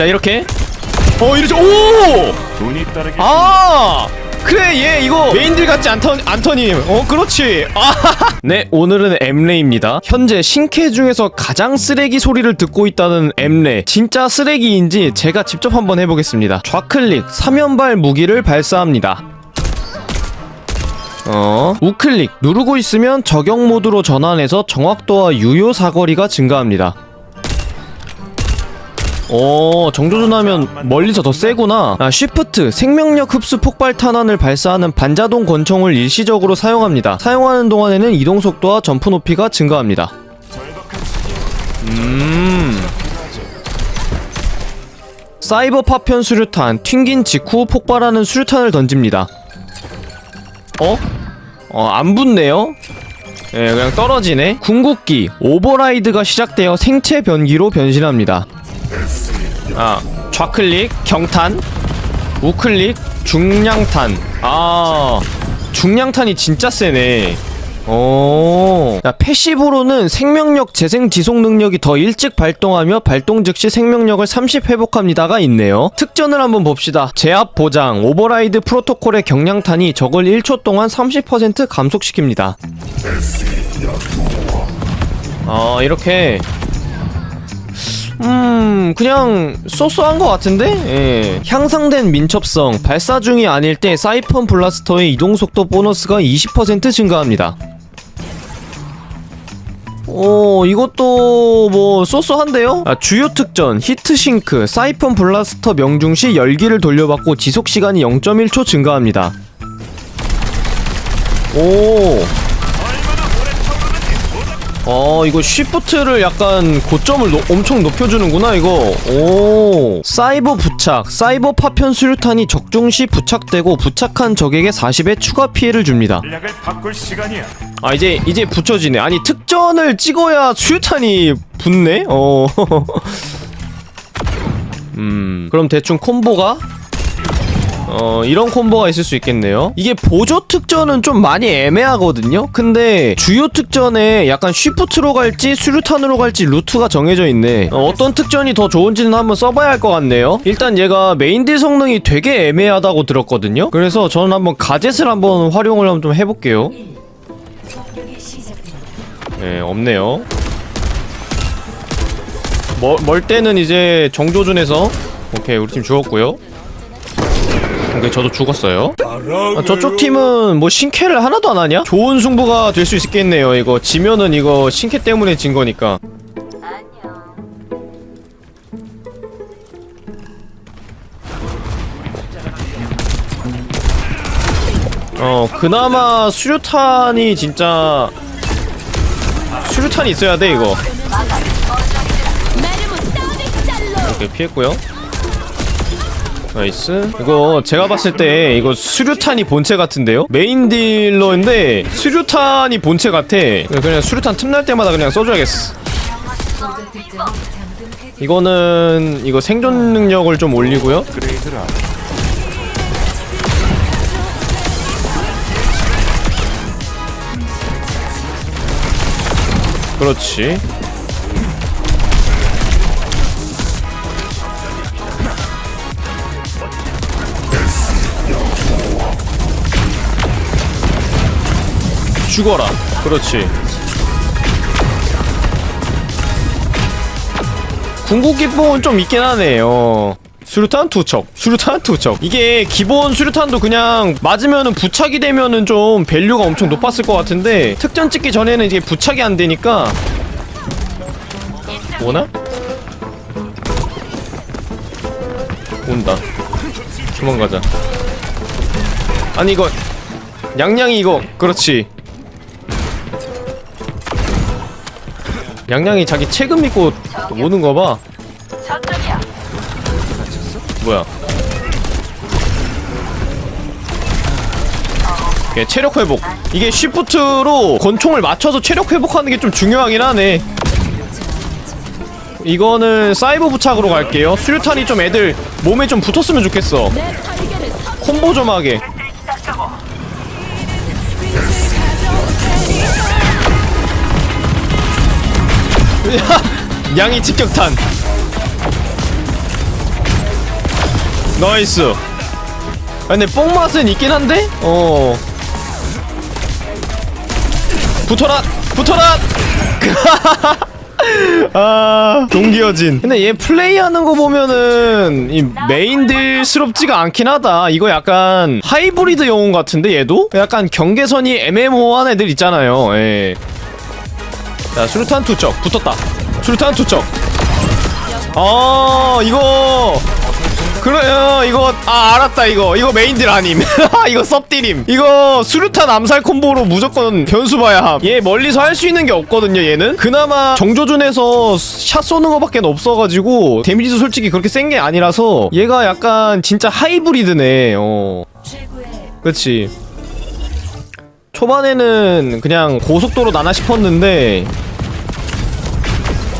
자 이렇게. 어 이러죠. 오! 돈이 따르게 아! 그래 얘 이거 메인들 같지 않터, 않더님. 어 그렇지. 아네 오늘은 엠레입니다. 현재 신캐 중에서 가장 쓰레기 소리를 듣고 있다는 엠레. 진짜 쓰레기인지 제가 직접 한번 해보겠습니다. 좌클릭 사면발 무기를 발사합니다. 어? 우클릭 누르고 있으면 저격 모드로 전환해서 정확도와 유효 사거리가 증가합니다 오 정조준하면 멀리서 더 세구나 아 쉬프트 생명력 흡수 폭발 탄환을 발사하는 반자동 권총을 일시적으로 사용합니다 사용하는 동안에는 이동 속도와 점프 높이가 증가합니다 음 사이버 파편 수류탄 튕긴 직후 폭발하는 수류탄을 던집니다 어? 어, 안 붙네요? 예, 그냥 떨어지네. 궁극기, 오버라이드가 시작되어 생체 변기로 변신합니다. 아, 좌클릭, 경탄, 우클릭, 중량탄. 아, 중량탄이 진짜 세네. 오. 자, 패시브로는 생명력 재생 지속 능력이 더 일찍 발동하며 발동 즉시 생명력을 30 회복합니다가 있네요. 특전을 한번 봅시다. 제압 보장, 오버라이드 프로토콜의 경량탄이 적을 1초 동안 30% 감속시킵니다. 아, 이렇게 음, 그냥 쏘쏘한 것 같은데? 예. 향상된 민첩성, 발사 중이 아닐 때 사이펀 블라스터의 이동 속도 보너스가 20% 증가합니다. 오, 이것도 뭐 쏘쏘한데요? 아, 주요 특전, 히트싱크, 사이펀 블라스터 명중 시 열기를 돌려받고 지속 시간이 0.1초 증가합니다. 오. 어 이거 쉬프트를 약간 고점을 노- 엄청 높여주는구나 이거. 오. 사이버 부착. 사이버 파편 수류탄이 적중 시 부착되고 부착한 적에게 40의 추가 피해를 줍니다. 전략을 바꿀 시간이야. 아 이제 이제 붙여지네. 아니 특전을 찍어야 수류탄이 붙네? 어. 음, 그럼 대충 콤보가 어, 이런 콤보가 있을 수 있겠네요. 이게 보조 특전은 좀 많이 애매하거든요. 근데 주요 특전에 약간 쉬프트로 갈지 수류탄으로 갈지 루트가 정해져 있네. 어, 떤 특전이 더 좋은지는 한번 써봐야 할 것 같네요. 일단 얘가 메인딜 성능이 되게 애매하다고 들었거든요. 그래서 저는 한번 가젯을 한번 활용을 한번 좀 해볼게요. 네, 없네요. 멀, 멀 때는 이제 정조준에서 오케이 우리 팀 죽었고요. 오케이 저도 죽었어요. 아, 저쪽 팀은 뭐 신캐를 하나도 안 하냐? 좋은 승부가 될 수 있겠네요. 이거 지면은 이거 신캐 때문에 진 거니까. 어 그나마 수류탄이 진짜 수류탄이 있어야 돼 이거. 이렇게 피했고요. 나이스. 이거 제가 봤을 때 이거 수류탄이 본체 같은데요? 메인 딜러인데 수류탄이 본체 같아. 그냥 수류탄 틈날 때마다 그냥 써줘야겠어. 이거는 이거 생존 능력을 좀 올리고요. 그렇지. 죽어라. 그렇지. 궁극기 뽕은 좀 있긴 하네요. 수류탄 투척, 수류탄 투척. 이게 기본 수류탄도 그냥 맞으면은 부착이 되면은 좀 밸류가 엄청 높았을 것 같은데 특전 찍기 전에는 이게 부착이 안 되니까 오나? 온다. 도망가자. 아니 이거 양양이 이거 그렇지. 양양이 자기 책임 믿고 오는 거 봐. 뭐야? 오케이, 체력 회복. 이게 쉬프트로 권총을 맞춰서 체력 회복하는 게 좀 중요하긴 하네. 이거는 사이버 부착으로 갈게요. 수류탄이 좀 애들 몸에 좀 붙었으면 좋겠어. 콤보 좀 하게. 양이 직격탄. 나이스. 아, 근데 뽕맛은 있긴 한데? 어. 붙어라 붙어라! 아 동기어진. 근데 얘 플레이하는 거 보면은 이 메인들스럽지가 않긴 하다. 이거 약간 하이브리드 영웅 같은데 얘도? 약간 경계선이 애매모호한 애들 있잖아요. 예. 자 수류탄 투척 붙었다. 수류탄 투척 아 이거. 그래요 이거 아 알았다 이거. 이거 메인딜 아님. 이거 섭딜임. 이거 수류탄 암살 콤보로 무조건 변수 봐야 함 얘 멀리서 할 수 있는 게 없거든요 얘는. 그나마 정조준에서 샷 쏘는 거밖에 없어가지고 데미지도 솔직히 그렇게 센 게 아니라서 얘가 약간 진짜 하이브리드네 어. 그치 초반에는 그냥 고속도로 나나 싶었는데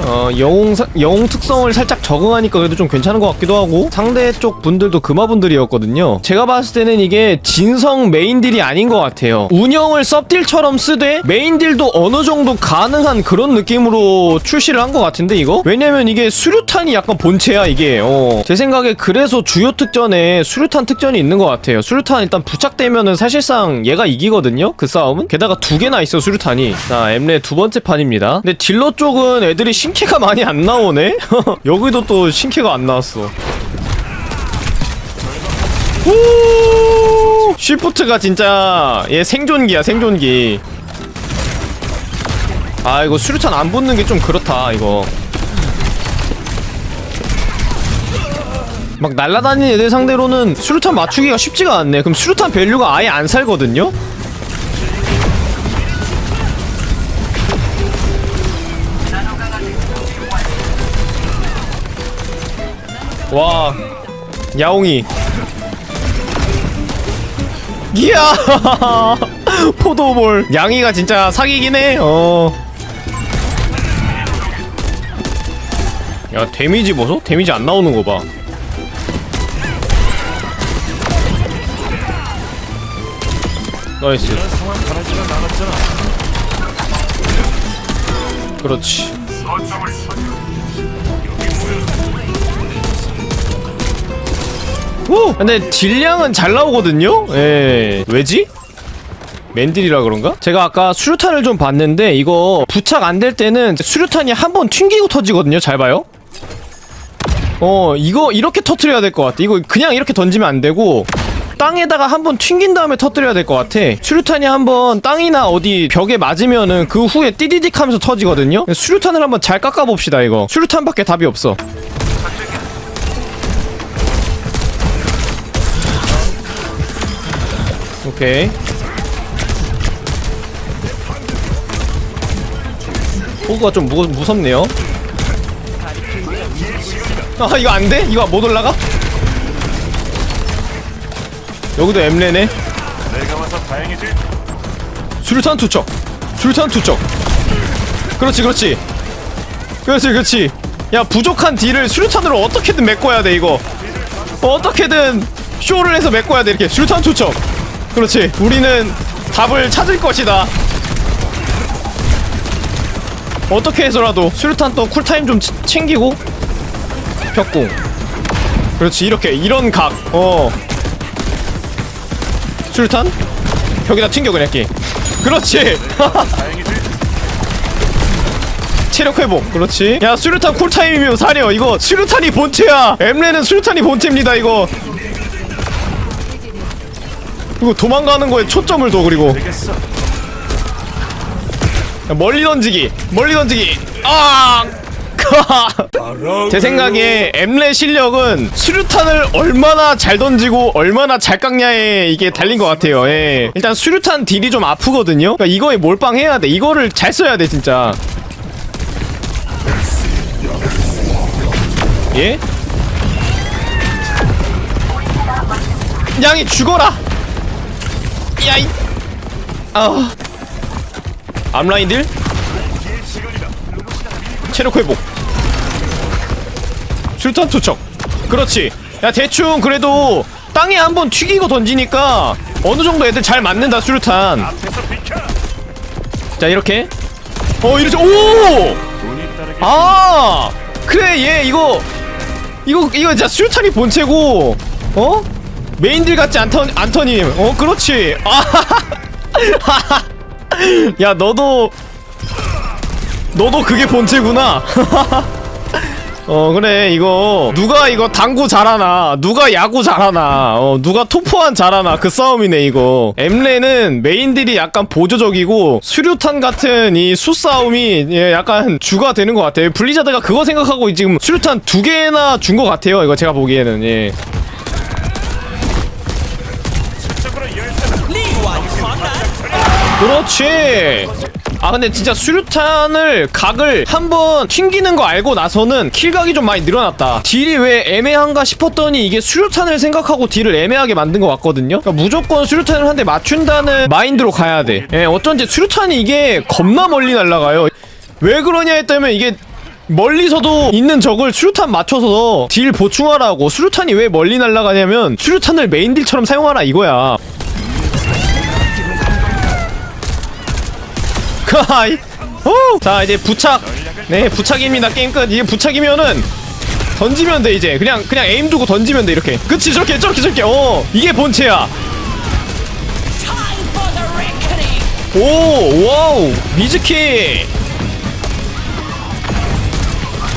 어 영웅 사- 영웅 특성을 살짝 적응하니까 그래도 좀 괜찮은 것 같기도 하고 상대 쪽 분들도 금화분들이었거든요. 제가 봤을 때는 이게 진성 메인딜이 아닌 것 같아요. 운영을 섭딜처럼 쓰되 메인딜도 어느 정도 가능한 그런 느낌으로 출시를 한 것 같은데 이거? 왜냐면 이게 수류탄이 약간 본체야 이게. 어. 제 생각에 그래서 주요 특전에 수류탄 특전이 있는 것 같아요. 수류탄 일단 부착되면은 사실상 얘가 이기거든요. 그 싸움은. 게다가 두 개나 있어 수류탄이. 자 엠레 두 번째 판입니다. 근데 딜러 쪽은 애들이 신 캐가 많이 안 나오네. 여기도 또 신캐가 안 나왔어. 오! 쉬프트가 진짜 얘 생존기야 생존기. 아 이거 수류탄 안 붙는 게 좀 그렇다 이거. 막 날라다니는 애들 상대로는 수류탄 맞추기가 쉽지가 않네. 그럼 수류탄 밸류가 아예 안 살거든요? 와, 야옹이. 이야! 포도볼. 양이가 진짜 사기긴 해, 어. 야, 데미지 보소? 데미지 안 나오는 거 봐. 나이스. 그렇지. 오! 근데 딜량은 잘 나오거든요? 예. 왜지? 맨딜이라 그런가? 제가 아까 수류탄을 좀 봤는데 이거 부착 안 될 때는 수류탄이 한 번 튕기고 터지거든요. 잘 봐요. 어, 이거 이렇게 터트려야 될 것 같아. 이거 그냥 이렇게 던지면 안 되고 땅에다가 한 번 튕긴 다음에 터뜨려야 될 것 같아. 수류탄이 한 번 땅이나 어디 벽에 맞으면은 그 후에 띠디딕 하면서 터지거든요. 수류탄을 한번 잘 깎아봅시다, 이거. 수류탄밖에 답이 없어. 오케이. 호구가 좀 무, 무섭네요. 아, 이거 안 돼? 이거 못 올라가? 여기도 엠레네. 수류탄 투척 수류탄 투척 그렇지 그렇지 그렇지 그렇지 야 부족한 딜을 수류탄으로 어떻게든 메꿔야 돼 이거 어떻게든 쇼를 해서 메꿔야 돼 이렇게 수류탄 투척 그렇지. 우리는 답을 찾을 것이다. 어떻게 해서라도 수류탄 또 쿨타임 좀 치- 챙기고. 벽공. 그렇지. 이렇게. 이런 각어. 수류탄? 벽에다 튕겨 그냥 끼 그렇지. 체력 회복. 그렇지. 야 수류탄 쿨타임이면 사려. 이거 수류탄이 본체야. 엠레는 수류탄이 본체입니다 이거 이거 도망가는 거에 초점을 둬 그리고 되겠어. 야, 멀리 던지기 멀리 던지기 아! 제 생각에 엠레 실력은 수류탄을 얼마나 잘 던지고 얼마나 잘 깎냐에 이게 달린 것 같아요. 예. 일단 수류탄 딜이 좀 아프거든요. 그러니까 이거에 몰빵해야 돼. 이거를 잘 써야 돼 진짜. 예? 양이 죽어라. 야이. 아. 앞라인들 체력 회복. 술탄 투척. 그렇지. 야 대충 그래도 땅에 한번 튀기고 던지니까 어느 정도 애들 잘 맞는다 비켜. 자 이렇게. 어 이러지. 오. 아 그래 얘 이거 이거 이거 진짜 수류탄이 본체고 어? 메인들 같지 않터 안터님. 어 그렇지. 아 야 너도 너도 그게 본체구나. 어 그래 이거. 누가 이거 당구 잘하나? 누가 야구 잘하나? 어 누가 토포한 잘하나? 그 싸움이네 이거. 엠레는 메인들이 약간 보조적이고 수류탄 같은 이 수싸움이 예, 약간 주가 되는 것 같아요. 블리자드가 그거 생각하고 지금 수류탄 두 개나 준 것 같아요 이거 제가 보기에는 예. 그렇지. 아 근데 진짜 수류탄을 각을 한번 튕기는 거 알고 나서는 킬각이 좀 많이 늘어났다. 딜이 왜 애매한가 싶었더니 이게 수류탄을 생각하고 딜을 애매하게 만든 것 같거든요. 그러니까 무조건 수류탄을 한 대 맞춘다는 마인드로 가야 돼. 예, 어쩐지 수류탄이 이게 겁나 멀리 날아가요. 왜 그러냐 했다면 이게 멀리서도 있는 적을 수류탄 맞춰서 딜 보충하라고 수류탄이 왜 멀리 날아가냐면 수류탄을 메인 딜처럼 사용하라 이거야. 하이. 오! 자 이제 부착. 네 부착입니다 게임 끝. 이게 부착이면은 던지면 돼 이제. 그냥 그냥 에임 두고 던지면 돼 이렇게. 그치 저렇게 저렇게 저렇게. 어 이게 본체야. 오 와우. 미즈키.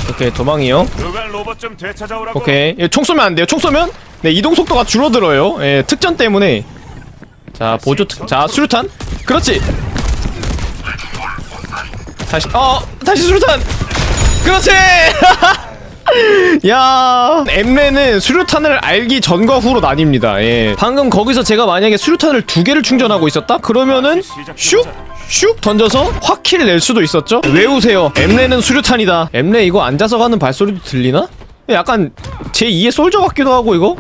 오케이 도망이요. 오케이. 예, 총 쏘면 안 돼요. 총 쏘면? 네 이동 속도가 줄어들어요. 예 특전 때문에. 자 보조 특, 자 수류탄? 그렇지 다시 어 다시 수류탄! 그렇지! 야. 엠레는 수류탄을 알기 전과 후로 나뉩니다. 예. 방금 거기서 제가 만약에 수류탄을 두 개를 충전하고 있었다? 그러면은 슉 슉 던져서 확 킬 낼 수도 있었죠? 외우세요. 엠레는 수류탄이다. 엠레 이거 앉아서 가는 발소리도 들리나? 약간 제2의 솔저 같기도 하고 이거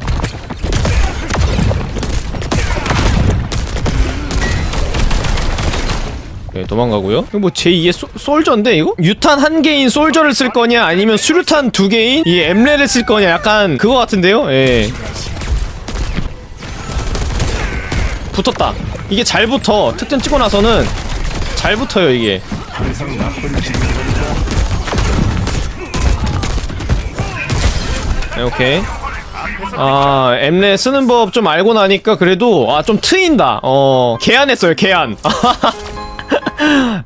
네, 도망가고요. 이거 뭐 제2의 소, 솔저인데 이거? 유탄 한 개인 솔저를 쓸 거냐 아니면 수류탄 두 개인 이 엠레를 쓸 거냐 약간 그거 같은데요? 예. 붙었다. 이게 잘 붙어. 특전 찍고 나서는 잘 붙어요 이게. 네, 오케이. 아, 엠레 쓰는 법 좀 알고 나니까 그래도 아 좀 트인다. 어, 개안했어요, 개안.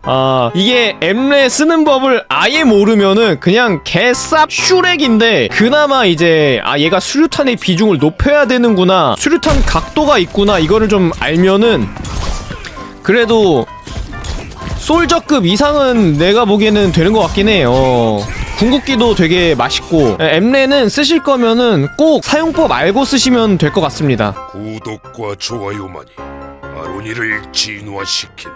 아, 이게 엠레 쓰는 법을 아예 모르면은 그냥 개쌉 슈렉인데 그나마 이제 아 얘가 수류탄의 비중을 높여야 되는구나. 수류탄 각도가 있구나. 이거를 좀 알면은 그래도 솔저급 이상은 내가 보기에는 되는 것 같긴 해. 어. 궁극기도 되게 맛있고 에, 엠레는 쓰실 거면은 꼭 사용법 알고 쓰시면 될 것 같습니다. 구독과 좋아요만이 아로니를 진화시킨다.